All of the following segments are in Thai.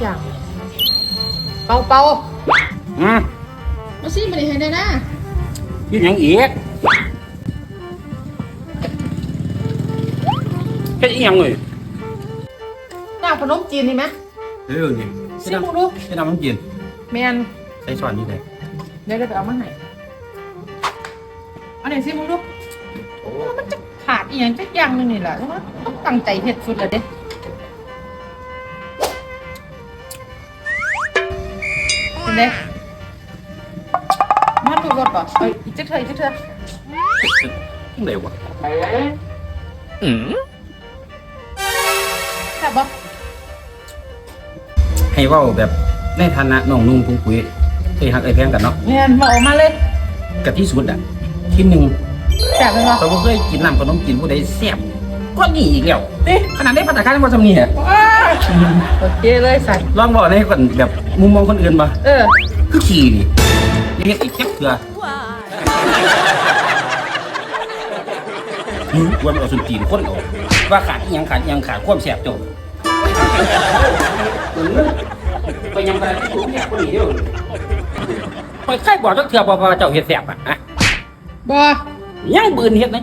อย่าง เป่าเป่าอืมมาซิมาดิให้ได้นะกินหยังอีกเป็นอีหยังเลยน้ำขนมจีนนี่ไหมเออนี่ซิมึงดูให้น้ำมันกินแมนใส่ช้อนนี่เลยเดี๋ยวเดี๋ยวไปเอามาให้เอาไหนซิมึงดูโอ้มันจะขาดอีหยังจักอย่างหนึงนี่แหละต้องตั้งใจเฮ็ดสุดและเด้ เป็นไงมันดูรสป่ะเอ้ยอีกจักเถอะอีกจักเถอะเร็วอะแซ่บบ่ให้เว่าแบบในฐานะน้องนุ่งพุงปุ้ยเคยหักไอ้แพงกันเนาะแมนมาออกมาเลยกับที่สุดอะที่หนึ่งแซ่บเลยเนาะเราก็เคยกินน้ำขนมกินผู้ใดแซ่บก็นี่อีกแล้วดิขนาดได้พัฒนาการมาทำนี่เหรอว้า โอเคเลยใส่ลองบอกให้คนแบบมุมมองคนอื่นมาเออ คือขี่นี่เรียกอีกแค่เกลือหืมวันเอาสุนตีนคนออกว่าขาดอีหยังขาดอีหยังขาดความแสบโจมไปยังไงที่สูงเนี่ยคนนี้เดียวไปใครบอกจักเถื่อบอกว่าเจ้าเฮ็ดแสบอะฮะบ่ยังบืนเฮ็ดนะ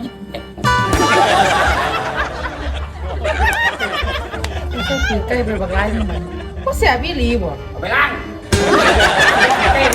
ไม่ใช่ตีใกล้ไปบักไล่นี่มันก็เสียพี่ลีบ่เอาไปล้างเต้น